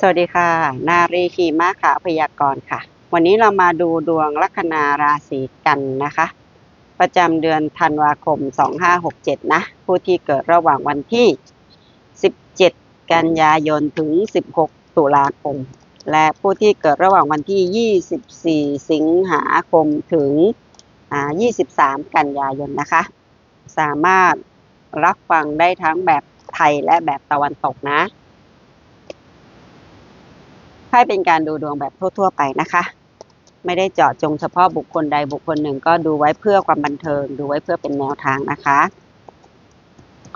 สวัสดีค่ะ นารีขีมาค่ะพยากรณ์ค่ะ วันนี้เรามาดูดวงลัคนาราศีกันนะคะ ประจำเดือนธันวาคม 2567 นะ ผู้ที่เกิดระหว่างวันที่ 17 กันยายนถึง 16 ตุลาคม และผู้ที่เกิดระหว่างวันที่ 24 สิงหาคมถึงอ่า23 กันยายนนะคะ สามารถรับฟังได้ทั้งแบบไทยและแบบตะวันตกนะ ให้เป็นการดูดวงแบบทั่วๆไปนะคะ ไม่ได้เจาะจงเฉพาะบุคคลใดบุคคลหนึ่งก็ดูไว้เพื่อความบันเทิง ดูไว้เพื่อเป็นแนวทางนะคะ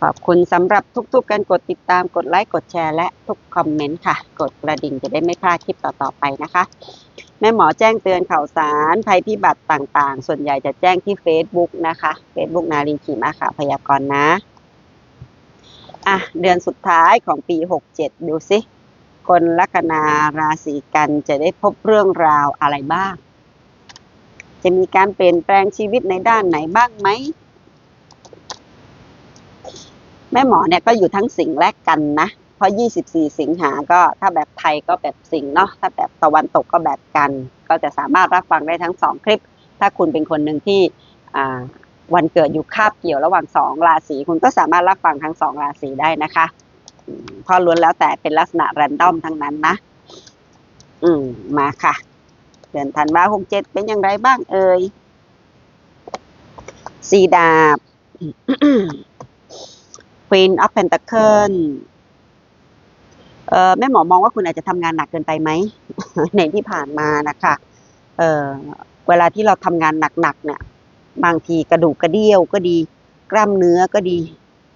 ขอบคุณสำหรับทุกๆการกดติดตามกดไลค์กดแชร์และทุกคอมเมนต์ค่ะ กดกระดิ่งจะได้ไม่พลาดคลิปต่อๆไปนะคะ แม่หมอแจ้งเตือนข่าวสารภัยพิบัติต่างๆ ส่วนใหญ่จะแจ้งที่ Facebook นะคะ Facebook นารีขีมาค่ะพยากรณ์นะอะเดือนสุดท้ายของปี 67 ดูสิ คนลัคนาราศีกันจะได้พบเรื่องราวอะไรบ้าง จะมีการเปลี่ยนแปลงชีวิตในด้านไหนบ้างไหม แม่หมอเนี่ยก็อยู่ทั้งสิงและกันนะ เพราะ 24 สิงหาก็ถ้าแบบไทยก็แบบสิงเนาะ ถ้าแบบตะวันตกก็แบบกัน ก็จะสามารถรับฟังได้ทั้งสองคลิป ถ้าคุณเป็นคนหนึ่งที่วันเกิดอยู่คาบเกี่ยวระหว่างสองราศีคุณก็สามารถรับฟังทั้งสองราศีได้นะคะ เพราะล้วนแล้วแต่เป็นลักษณะแรนดอมทั้งนั้นนะ อืม มาค่ะ เดือนธันวาคมเจ็ดเป็นอย่างไรบ้างเอ่ยสีดาบ Queen of Pentacle เออแม่หมอมองว่าคุณอาจจะทำงานหนักเกินไปไหมในที่ผ่านมานะคะเออเวลาที่เราทำงานหนักๆเนี่ย บางทีกระดูกกระเดี่ยวก็ดี กล้ามเนื้อก็ดี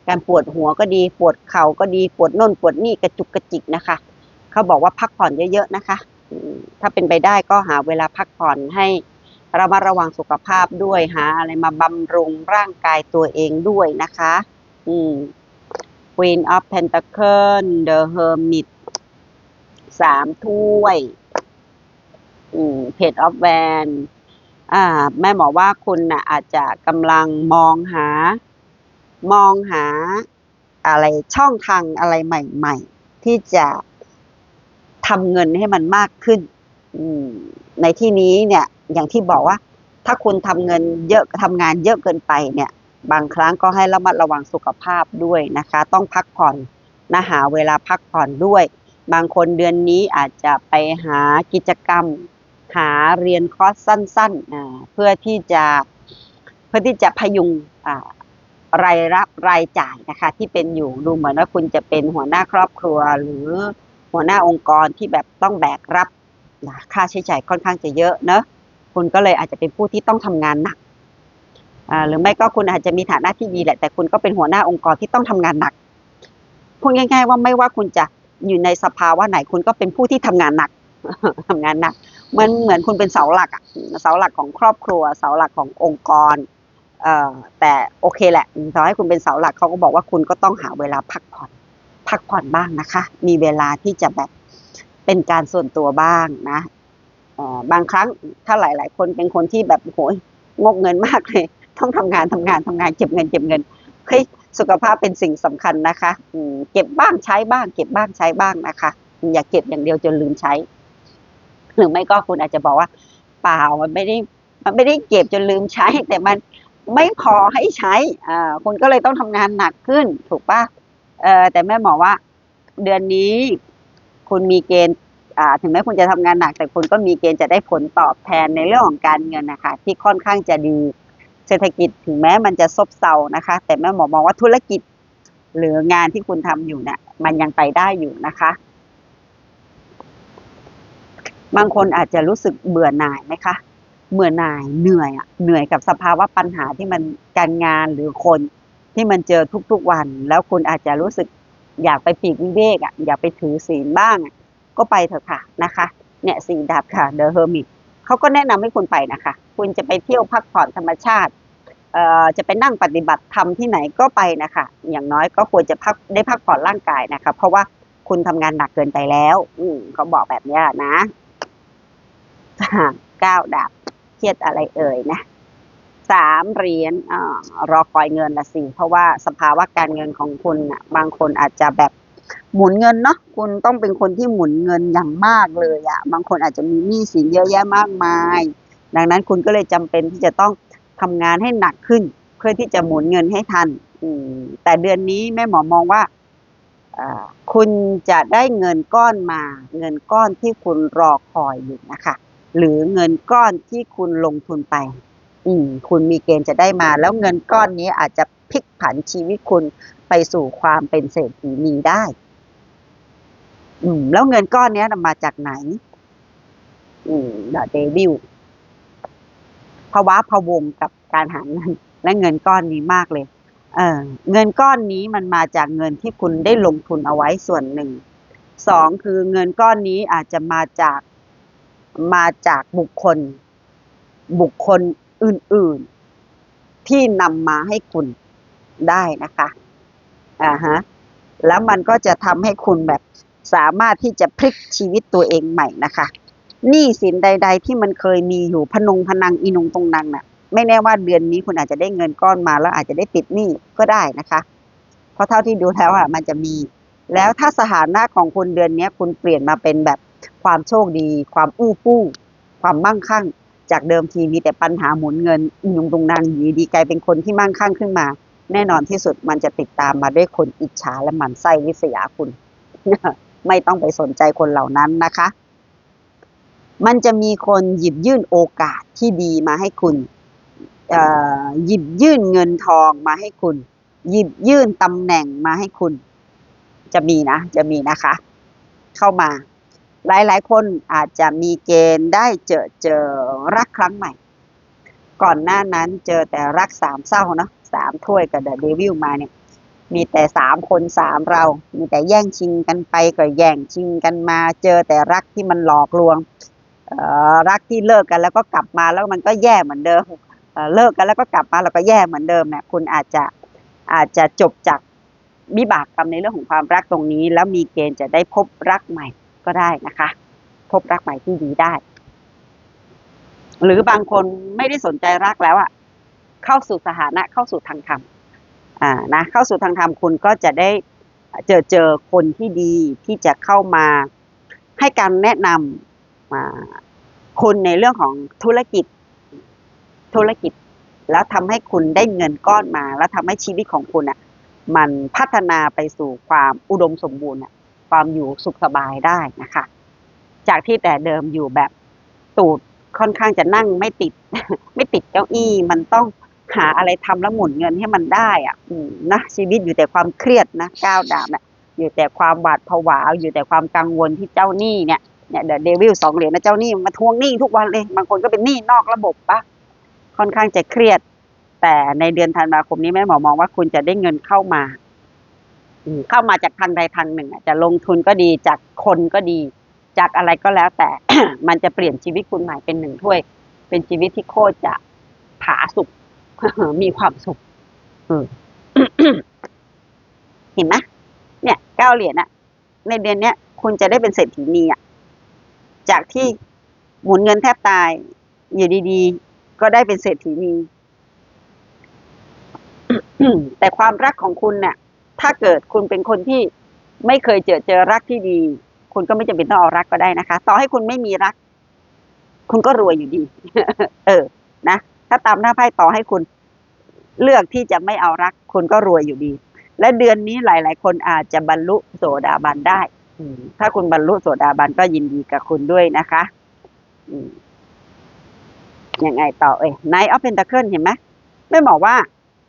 การปวดหัวก็ดี ปวดเข่าก็ดี ปวดน่นปวดนี่กระจุกกระจิกนะคะ เขาบอกว่าพักผ่อนเยอะๆนะคะ ถ้าเป็นไปได้ก็หาเวลาพักผ่อนให้ระมัดระวังสุขภาพด้วย หาอะไรมาบำรุงร่างกายตัวเองด้วยนะคะ อืม Queen of Pentacle The Hermit สามถ้วย อืม Page of w a n d อ่า แม่หมอว่าคุณน่ะอาจจะกำลังมองหา มองหาอะไรช่องทางอะไรใหม่ ๆ ที่จะทำเงินให้มันมากขึ้นในที่นี้เนี่ย อย่างที่บอกว่า ถ้าคุณทำเงินเยอะทำงานเยอะเกินไปเนี่ย บางครั้งก็ให้ระมัดระวังสุขภาพด้วยนะคะ ต้องพักผ่อนนะหาเวลาพักผ่อนด้วย บางคนเดือนนี้อาจจะไปหากิจกรรม หาเรียนคอร์สสั้นๆเพื่อที่จะเพื่อที่จะพยุงอ รายรับรายจ่ายนะคะ ที่เป็นอยู่ดูเหมือนว่าคุณจะเป็นหัวหน้าครอบครัว หรือหัวหน้าองค์กรที่แบบต้องแบกรับค่าใช้จ่ายค่อนข้างจะเยอะเนอะคุณก็เลยอาจจะเป็นผู้ที่ต้องทำงานหนักหรือไม่ก็คุณอาจจะมีฐานะที่ดีแหละ แต่คุณก็เป็นหัวหน้าองค์กรที่ต้องทำงานหนักพูดง่าย ๆ ว่าไม่ว่าคุณจะอยู่ในสภาวะไหนคุณก็เป็นผู้ที่ทำงานหนักทำงานหนักเหมือนเหมือนคุณเป็นเสาหลักอะเสาหลักของครอบครัว เสาหลักขององค์กร แต่โอเคแหละต่อให้คุณเป็นเสาหลักเขาก็บอกว่าคุณก็ต้องหาเวลาพักผ่อน พักผ่อนบ้างนะคะ มีเวลาที่จะแบบเป็นการส่วนตัวบ้างนะบางครั้งถ้าหลาย ๆ คนเป็นคนที่แบบโหยงกเงินมากเลย ต้องทำงานทำงานทำงานเก็บเงินเก็บเงินเฮ้ยสุขภาพเป็นสิ่งสำคัญนะคะอืเก็บบ้างใช้บ้าง เก็บบ้างใช้บ้างนะคะ อย่าเก็บอย่างเดียวจนลืมใช้ หรือไม่ก็คุณอาจจะบอกว่า เปล่ามันไม่ได้มันไม่ได้เก็บจนลืมใช้ แต่มัน ไม่พอให้ใช้อ่าคุณก็เลยต้องทำงานหนักขึ้น ถูกปะเออแต่แม่หมอว่า เดือนนี้ คุณมีเกณฑ์อ่าถึงแม้คุณจะทำงานหนัก แต่คุณก็มีเกณฑ์จะได้ผลตอบแทนในเรื่องของการเงินนะคะ ที่ค่อนข้างจะดีเศรษฐกิจถึงแม้มันจะซบเซานะคะ แต่แม่หมอมองว่าธุรกิจ หรืองานที่คุณทำอยู่เนี่ยมันยังไปได้อยู่นะคะ บางคนอาจจะรู้สึกเบื่อหน่ายไหมคะ เบื่อหน่ายเหนื่อยอะเหนื่อยกับสภาวะปัญหาที่มันการงานหรือคนที่มันเจอทุกๆวัน แล้วคุณอาจจะรู้สึกอยากไปปีกวิเวกอะอยากไปถือศีลบ้างก็ไปเถอะค่ะนะคะเนี่ยสีดับค่ะ The Hermit เขาก็แนะนำให้คุณไปนะคะ คุณจะไปเที่ยวพักผ่อนธรรมชาติเอ่อจะไปนั่งปฏิบัติธรรมที่ไหนก็ไปนะคะ อย่างน้อยก็ควรจะพักได้พักผ่อนร่างกายนะคะ เพราะว่าคุณทำงานหนักเกินไปแล้ว อืมเขาบอกแบบนี้นะเก้าดาบ รียดอะไรเอ่ยนะสามเหรียญอรอคอยเงินละสิเพราะว่าสภาวะการเงินของคุณนะบางคนอาจจะแบบหมุนเงินเนาะคุณต้องเป็นคนที่หมุนเงินอย่างมากเลยอะบางคนอาจจะมีหนี้สินเยอะแยะมากมาย ดังนั้นคุณก็เลยจำเป็นที่จะต้องทำงานให้หนักขึ้น เพื่อที่จะหมุนเงินให้ทันอืมแต่เดือนนี้แม่หมอมองว่าคุณจะได้เงินก้อนมา เงินก้อนที่คุณรอคอยอยู่นะคะ หรือเงินก้อนที่คุณลงทุนไป อืม คุณมีเกณฑ์จะได้มา แล้วเงินก้อนนี้อาจจะพลิกผันชีวิตคุณไปสู่ความเป็นเศรษฐีนีได้ อืม แล้วเงินก้อนนี้มาจากไหน อืมดาเดวิลภาวะพะวงกับการหาเงิน และเงินก้อนนี้มากเลย เออเงินก้อนนี้มันมาจากเงินที่คุณได้ลงทุนเอาไว้ส่วนหนึ่ง สองคือเงินก้อนนี้อาจจะมาจาก มาจากบุคคล บุคคลอื่น ๆ ที่นำมาให้คุณได้นะคะอ่าฮะแล้วมันก็จะทำให้คุณแบบสามารถที่จะพลิกชีวิตตัวเองใหม่นะคะหนี้สินใด ๆ ที่มันเคยมีอยู่พนงพนังอีนงตรงนังน่ะ ไม่แน่ว่าเดือนนี้คุณอาจจะได้เงินก้อนมาแล้วอาจจะได้ปิดหนี้ก็ได้นะคะ เพราะเท่าที่ดูแล้วอะมันจะมี แล้วถ้าสถานะของคุณเดือนนี้คุณเปลี่ยนมาเป็นแบบ ความโชคดี ความอู้ฟู่ความมั่งคั่ง จากเดิมทีมีแต่ปัญหาหมุนเงินอีนงตรงนังอยู่ดีกลายเป็นคนที่มั่งคั่งขึ้นมา แน่นอนที่สุดมันจะติดตามมาด้วยคนอิจฉาและหมั่นไส้ริษยาคุณ ไม่ต้องไปสนใจคนเหล่านั้นนะคะ มันจะมีคนหยิบยื่นโอกาสที่ดีมาให้คุณหยิบยื่นเงินทองมาให้คุณ หยิบยื่นตำแหน่งมาให้คุณ จะมีนะ จะมีนะคะ เข้ามา หลายๆ คนอาจจะมีเกณฑ์ได้เจอเจอรักครั้งใหม่ ก่อนหน้านั้นเจอแต่รักสามเศร้าเนาะสามถ้วยกับเดอะเดวิลมาเนี่ย มีแต่สามคนสามเรา มีแต่แย่งชิงกันไปก็แย่งชิงกันมา เจอแต่รักที่มันหลอกลวงรักที่เลิกกันแล้วก็กลับมาแล้วมันก็แย่เหมือนเดิมเเลิกกันแล้วก็กลับมาแล้วก็แย่เหมือนเดิมเนี่ยคุณอาจจะอาจจะจบจากวิบากกรรมในเรื่องของความรักตรงนี้ แล้วมีเกณฑ์จะได้พบรักใหม่ ก็ได้นะคะ พบรักใหม่ที่ดีได้ หรือบางคนไม่ได้สนใจรักแล้วอะเข้าสู่สถานะเข้าสู่ทางธรรมอ่านะเข้าสู่ทางธรรมคุณก็จะได้เจอเจอคนที่ดีที่จะเข้ามาให้การแนะนำมาคุณในเรื่องของธุรกิจธุรกิจ แล้วทำให้คุณได้เงินก้อนมา แล้วทำให้ชีวิตของคุณอะ มันพัฒนาไปสู่ความอุดมสมบูรณ์อะ ความอยู่สุขสบายได้นะคะ จากที่แต่เดิมอยู่แบบตูดค่อนข้างจะนั่งไม่ติด ไม่ติดเก้าอี้ มันต้องหาอะไรทำแล้วหมุนเงินให้มันได้อะอนะชีวิตอยู่แต่ความเครียดนะก้าวดาบน่ะอยู่แต่ความหวาดผวาอยู่แต่ความกังวลที่เจ้าหนี้เนี่ยเนี่ยเดอะเดวิลสองเหรียญนะเจ้าหนี้มาทวงหนี้ทุกวันเลยบางคนก็เป็นหนี้นอกระบบปะค่อนข้างจะเครียด แต่ในเดือนธันวาคมนี้แม่หมอมองว่าคุณจะได้เงินเข้ามา เข้ามาจากทางใดทางหนึ่งจะลงทุนก็ดีจากคนก็ดี จากอะไรก็แล้วแต่ มันจะเปลี่ยนชีวิตคุณใหม่เป็นหนึ่งถ้วย เป็นชีวิตที่โคตรจะผาสุกมีความสุขเห็นไหมเนี่ยเก้าเหรียญอะในเดือนเนี้ยคุณจะได้เป็นเศรษฐีนีอะจากที่หมุนเงินแทบตาย อยู่ดีๆ ก็ได้เป็นเศรษฐีนีแต่ความรักของคุณเนี่ย ถ้าเกิดคุณเป็นคนที่ไม่เคยเจอเจอรักที่ดี คุณก็ไม่จำเป็นต้องเอารักก็ได้นะคะ ต่อให้คุณไม่มีรัก คุณก็รวยอยู่ดี เออ นะถ้าตามหน้าไพ่ต่อให้คุณเลือกที่จะไม่เอารัก คุณก็รวยอยู่ดี และเดือนนี้หลาย ๆ คนอาจจะบรรลุโสดาบันได้ถ้าคุณบรรลุโสดาบันก็ยินดีกับคุณด้วยนะคะอืมยังไงต่อเอ้ยนายออฟเพนตาเคิลเห็นไหมไม่บอกว่า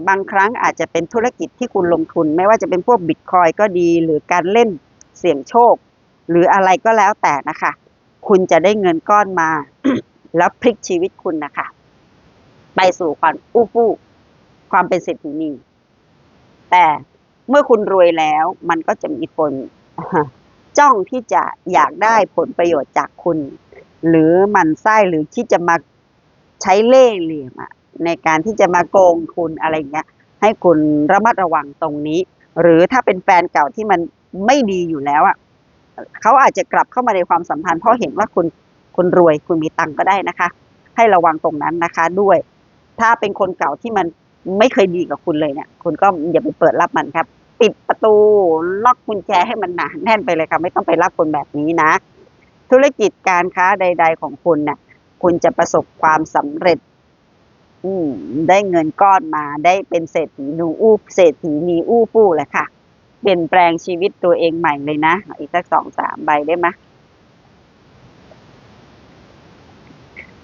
บางครั้งอาจจะเป็นธุรกิจที่คุณลงทุน ไม่ว่าจะเป็นพวกบิตคอยก็ดี หรือการเล่นเสี่ยงโชค หรืออะไรก็แล้วแต่นะคะ คุณจะได้เงินก้อนมา แล้วพลิกชีวิตคุณนะคะ ไปสู่ความอู้ฟู่ความเป็นเศรษฐีนีแต่เมื่อคุณรวยแล้ว มันก็จะมีคนจ้องที่จะอยากได้ผลประโยชน์จากคุณ หรือมันไส้หรือที่จะมาใช้เล่ห์เหลี่ยมอะ ในการที่จะมาโกงคุณอะไรอย่างเงี้ย ให้คุณระมัดระวังตรงนี้ หรือถ้าเป็นแฟนเก่าที่มันไม่ดีอยู่แล้วอะเขาอาจจะกลับเข้ามาในความสัมพันธ์เพราะเห็นว่าคุณคุณรวยคุณมีตังก็ได้นะคะ ให้ระวังตรงนั้นนะคะด้วย ถ้าเป็นคนเก่าที่มันไม่เคยดีกับคุณเลยเนี่ย คุณก็อย่าไปเปิดรับมันครับปิดประตูล็อกกุญแจให้มันหนาแน่นไปเลยค่ะไม่ต้องไปรับคนแบบนี้นะ ธุรกิจการค้าใด ๆ ของคุณเนี่ยคุณจะประสบความสำเร็จ อืมได้เงินก้อนมาได้เป็นเศรษฐีหนูอู้เศรษฐีนีอู้ฟู่แหละค่ะ เปลี่ยนแปลงชีวิตตัวเองใหม่เลยนะ อีกสักสองสามใบได้ไหม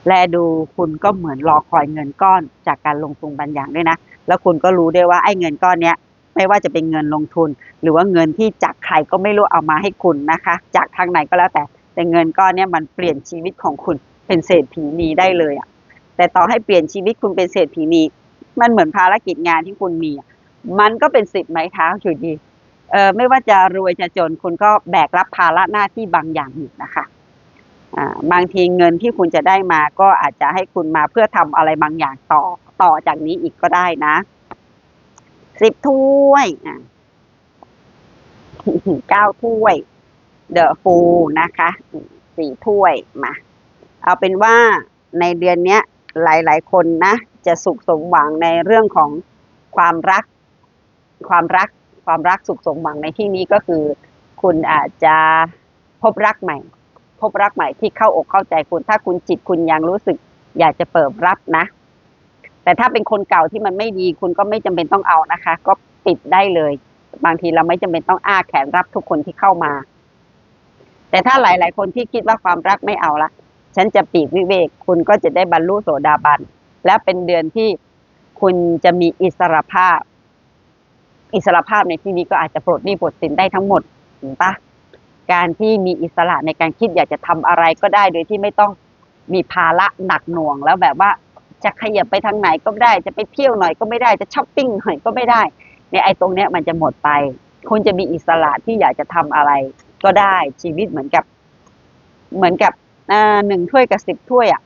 แลดูคุณก็เหมือนรอคอยเงินก้อนจากการลงทุนบางอย่างด้วยนะ แล้วคุณก็รู้ด้วยว่าไอ้เงินก้อนเนี้ยไม่ว่าจะเป็นเงินลงทุน หรือว่าเงินที่จากใครก็ไม่รู้เอามาให้คุณนะคะ จากทางไหนก็แล้วแต่แต่เงินก้อนเนี้ยมันเปลี่ยนชีวิตของคุณเป็นเศรษฐีนีได้เลยอะ แต่ต่อให้เปลี่ยนชีวิตคุณเป็นเศรษฐีนีมันเหมือนภารกิจงานที่คุณมี มันก็เป็นสิบไม้เท้าอยู่ดีเออไม่ว่าจะรวยจะจนคุณก็แบกรับภาระหน้าที่บางอย่างอยู่นะคะอ่าบางทีเงินที่คุณจะได้มาก็อาจจะให้คุณมาเพื่อทำอะไรบางอย่างต่อต่อจากนี้อีกก็ได้นะสิบถ้วยอะเก้าถ้วย เดอะฟูนะคะสี่ถ้วยมา เอาเป็นว่าในเดือนเนี้ย หลาย ๆ คนนะ จะสุขสมหวังในเรื่องของความรัก ความรัก ความรักสุขสมหวังในที่นี้ก็คือ คุณอาจจะพบรักใหม่ พบรักใหม่ที่เข้าอกเข้าใจคุณ ถ้าคุณจิตคุณยังรู้สึก อยากจะเปิดรับนะ แต่ถ้าเป็นคนเก่าที่มันไม่ดี คุณก็ไม่จำเป็นต้องเอานะคะ ก็ปิดได้เลย บางทีเราไม่จำเป็นต้องอ้าแขนรับทุกคนที่เข้ามา แต่ถ้าหลาย ๆ คนที่คิดว่าความรักไม่เอาละ ฉันจะปีกวิเวก คุณก็จะได้บรรลุโสดาบัน และเป็นเดือนที่คุณจะมีอิสรภาพ อิสรภาพในที่นี้ก็อาจจะปลดหนี้ปลดสินได้ทั้งหมดเห็นปะการที่มีอิสระในการคิดอยากจะทำอะไรก็ได้โดยที่ไม่ต้องมีภาระหนักหน่วงแล้วแบบว่าจะขยับไปทางไหนก็ไได้ จะไปเที่ยวหน่อยก็ไม่ได้ จะช้อปปิ้งหน่อยก็ไม่ได้เนี่ยไอ้ตรงเนี้ยมันจะหมดไป คุณจะมีอิสระที่อยากจะทำอะไรก็ได้ชีวิตเหมือนกับ เหมือนกับ หนึ่งถ้วยกับสิบถ้วยอะ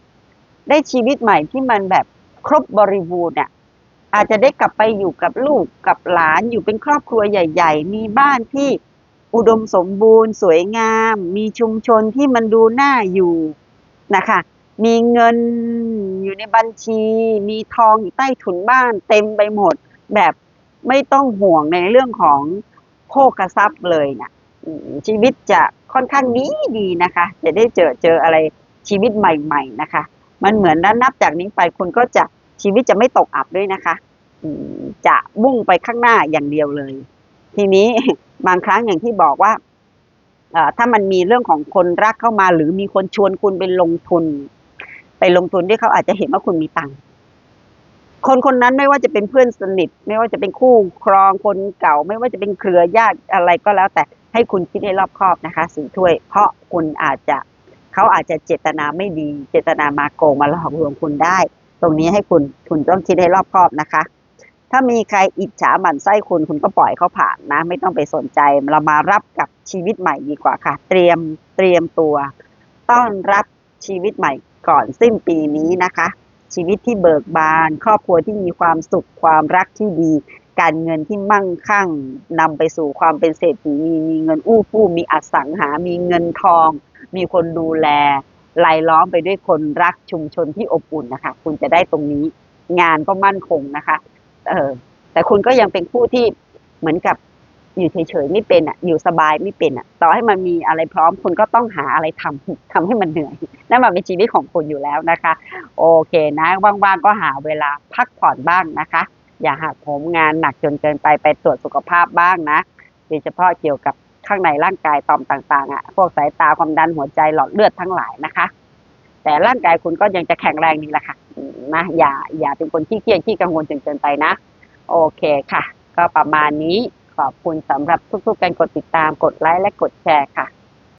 ได้ชีวิตใหม่ที่มันแบบครบบริบูรณ์เนี่ยอาจจะได้กลับไปอยู่กับลูกกับหลานอยู่เป็นครอบครัวใหญ่ ๆ มีบ้านที่อุดมสมบูรณ์ สวยงาม มีชุมชนที่มันดูน่าอยู่นะคะ มีเงินอยู่ในบัญชี มีทองอยู่ใต้ถุนบ้านเต็มไปหมด แบบไม่ต้องห่วงในเรื่องของโภคทรัพย์เลยนะอืม ชีวิตจะค่อนข้างดีดีนะคะ จะได้เจอเจออะไรชีวิตใหม่ ๆนะคะ มันเหมือนนับจากนี้ไปคุณก็จะชีวิตจะไม่ตกอับด้วยนะคะจะมุ่งไปข้างหน้าอย่างเดียวเลย ทีนี้บางครั้งอย่างที่บอกว่าถ้ามันมีเรื่องของคนรักเข้ามา หรือมีคนชวนคุณไปลงทุน ไปลงทุนที่เขาอาจจะเห็นว่าคุณมีตังค์คนคนนั้นไม่ว่าจะเป็นเพื่อนสนิท ไม่ว่าจะเป็นคู่ครองคนเก่า ไม่ว่าจะเป็นเครือญาติอะไรก็แล้วแต่ ให้คุณคิดให้รอบคอบนะคะสีถ้วย เพราะคุณอาจจะเขาอาจจะเจตนาไม่ดี เจตนามาโกงมาหลอกลวงคุณได้ ตรงนี้ให้คุณคุณต้องคิดให้รอบคอบนะคะ ถ้ามีใครอิจฉาหมั่นไส้คุณคุณก็ปล่อยเขาผ่านนะ ไม่ต้องไปสนใจเรามารับกับชีวิตใหม่ดีกว่าค่ะ เตรียมเตรียมตัวต้อนรับชีวิตใหม่ก่อนสิ้นปีนี้นะคะ ชีวิตที่เบิกบาน ครอบครัวที่มีความสุขความรักที่ดี การเงินที่มั่งคั่งนำไปสู่ความเป็นเศรษฐีมีมีเงินอู้ฟู่มีอสังหา มีเงินทอง มีคนดูแลรายล้อมไปด้วยคนรักชุมชนที่อบอุ่นนะคะ คุณจะได้ตรงนี้งานก็มั่นคงนะคะเออแต่คุณก็ยังเป็นผู้ที่เหมือนกับอยู่เฉยๆไม่เป็นอะ อยู่สบายไม่เป็นอะ ต่อให้มันมีอะไรพร้อมคุณก็ต้องหาอะไรทำทำให้มันเหนื่อยนั่นมันเป็นชีวิตของคุณอยู่แล้วนะคะ โอเคนะว่างๆก็หาเวลาพักผ่อนบ้างนะคะ อย่าหักโหมงานหนักจนเกินไปไปตรวจสุขภาพบ้างนะโดยเฉพาะเกี่ยวกับข้างในร่างกายต่อมต่างๆอะพวกสายตาความดันหัวใจหลอดเลือดทั้งหลายนะคะ แต่ร่างกายคุณก็ยังจะแข็งแรงดีแหละค่ะนะอย่าอย่าเป็นคนขี้เกียจขี้กังวลจนเกินไปนะ โอเคค่ะ ก็ประมาณนี้ขอบคุณสำหรับทุกๆการกดติดตามกดไลค์และกดแชร์ค่ะ